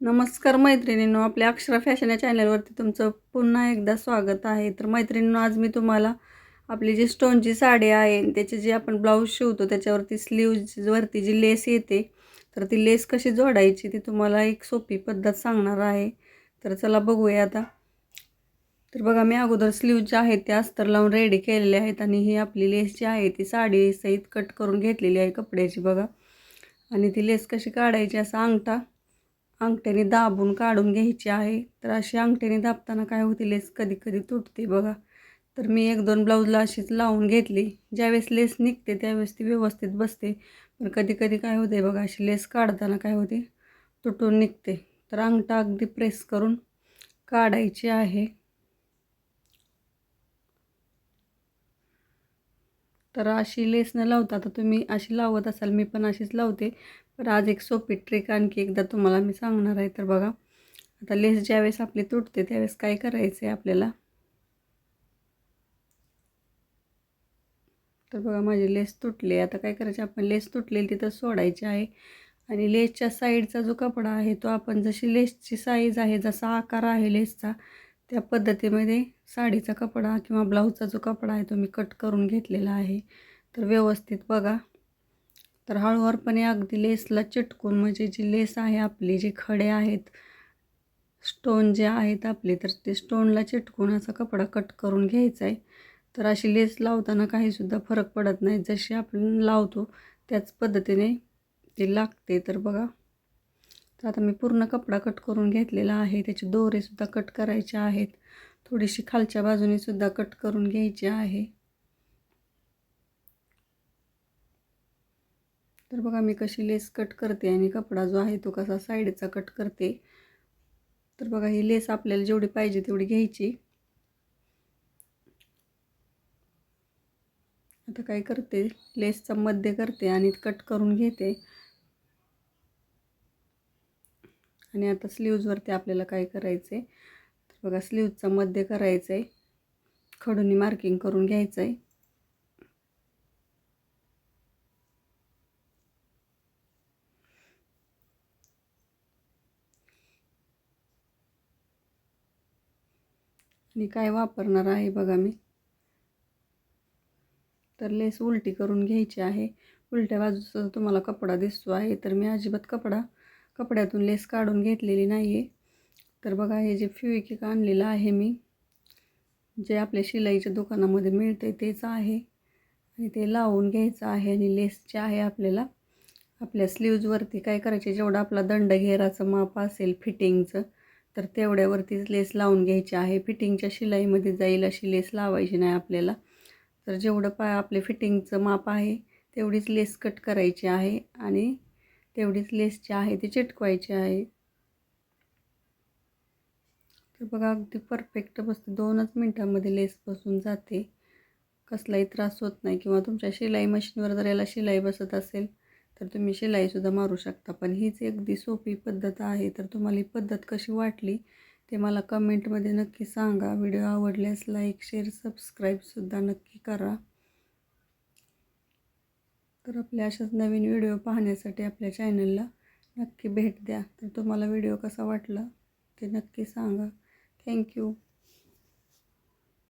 नमस्कार मैत्रिणींनो आपल्या अक्षरा फॅशन या चॅनलवरती तुमचं पुन्हा एकदा स्वागत आहे. तर मैत्रिणींनो आज मी तुम्हाला आपली जी स्टोनची साडी आहे त्याचे जे आपण ब्लाऊज शिवतो त्याच्यावरती स्लीवजवरती जी लेस येते तर ती लेस कशी जोडायची ती तुम्हाला एक सोपी पद्धत सांगणार आहे. तर चला बघूया आता. तर बघा मी अगोदर स्लीव जे आहेत ते अस्तर लावून रेडी केलेले आहेत आणि ही आपली लेस जी आहे ती साडी सहित कट करून घेतलेली आहे कपड्याची बघा. आणि ती लेस कशी काढायची असा अंगठा अंगठ्याने दाबून काढून घ्यायची आहे. तर अशी अंगठ्याने दाबताना काय होते? लेस कधी कधी तुटते बघा. तर मी एक दोन ब्लाऊजला अशीच लावून घेतली. ज्यावेळेस लेस निघते त्यावेळेस ती व्यवस्थित बसते. पण कधी कधी काय होते बघा? अशी लेस काढताना काय होते? तुटून निघते. तर अंगठा अगदी प्रेस करून काढायची आहे. तर अशी लेस न लावता आता तुम्ही अशी लावत असाल मी पण अशीच लावते. पण आज एक सोपी ट्रिक आणखी एकदा तुम्हाला मी सांगणार आहे. तर बघा आता लेस ज्यावेळेस आपली तुटते त्यावेळेस काय करायचं आहे आपल्याला? तर बघा माझी लेस तुटली आता काय करायचे आपण लेस तुटलेली तिथं सोडायची आहे. आणि लेसच्या साईडचा जो कपडा आहे तो आपण जशी लेसची साईज आहे जसा आकार आहे लेसचा त्या पद्धतीमध्ये साडीचा कपडा किंवा ब्लाऊजचा जो कपडा आहे तो मी कट करून घेतलेला आहे. तर व्यवस्थित बघा. तर हळूहळपणे अगदी लेसला चिटकून म्हणजे जी लेस आहे आपली जे खडे आहेत स्टोन जे आहेत आपले तर ते स्टोनला चिटकून असा कपडा कट करून घ्यायचा आहे. तर अशी लेस लावताना काहीसुद्धा फरक पडत नाही. जशी आपण लावतो त्याच पद्धतीने ती लागते. तर बघा. तर आता मी पूर्ण कपडा कट करून घेतलेला आहे. त्याचे दोरेसुद्धा कट करायचे आहेत. थोडीशी खालच्या बाजूनेसुद्धा कट करून घ्यायची आहे. तर बघा मी कशी लेस कट करते आणि कपडा जो आहे तो कसा साईडचा कट करते. तर बघा ही लेस आपल्याला जेवढी पाहिजे तेवढी घ्यायची. आता काय करते? लेसचा मध्य करते आणि कट करून घेते. आणि आता स्लीव्जवरती आपल्याला काय करायचं आहे तर बघा स्लीवचा मध्य करायचं आहे खडूनी मार्किंग करून घ्यायचं आहे आणि काय वापरणार आहे बघा मी. तर लेस उलटी करून घ्यायची आहे. उलट्या बाजूचा तुम्हाला कपडा दिसतो आहे तर मी अजिबात कपडा कपड्यातून लेस काढून घेतलेली नाही आहे तर बघा हे जे फ्युइकिक आणलेलं आहे मी जे आपल्या शिलाईच्या दुकानामध्ये मिळते तेच आहे. आणि ते लावून घ्यायचं आहे आणि लेस जे आहे आपल्याला आपल्या स्लीव्जवरती काय करायचे जेवढा आपला दंड घेराचं माप असेल फिटिंगचं तर तेवढ्यावरतीच लेस लावून घ्यायची आहे. फिटिंगच्या शिलाईमध्ये जाईल अशी लेस लावायची नाही आपल्याला. तर जेवढं पाय आपले फिटिंगचं माप आहे तेवढीच लेस कट करायची आहे. आणि तेवढीच लेस जी आहे ती चिटकवायची आहे. तर बघा अगदी परफेक्ट बसते दोनच मिनटामध्ये लेस बसून जाते. कसलाही त्रास होत नाही किंवा तुमच्या शिलाई मशीनवर जर याला शिलाई बसत असेल तर तुम्ही शिलाईसुद्धा मारू शकता. पण हीच अगदी सोपी पद्धत आहे. तर तुम्हाला ही पद्धत कशी वाटली ते मला कमेंटमध्ये नक्की सांगा. व्हिडिओ आवडल्यास लाईक शेअर सबस्क्राईबसुद्धा नक्की करा. तर आपल्या अशाच नवीन व्हिडिओ पाहण्यासाठी आपल्या चॅनलला नक्की भेट द्या. तर तुम्हाला व्हिडिओ कसा वाटला ते नक्की सांगा. थँक्यू.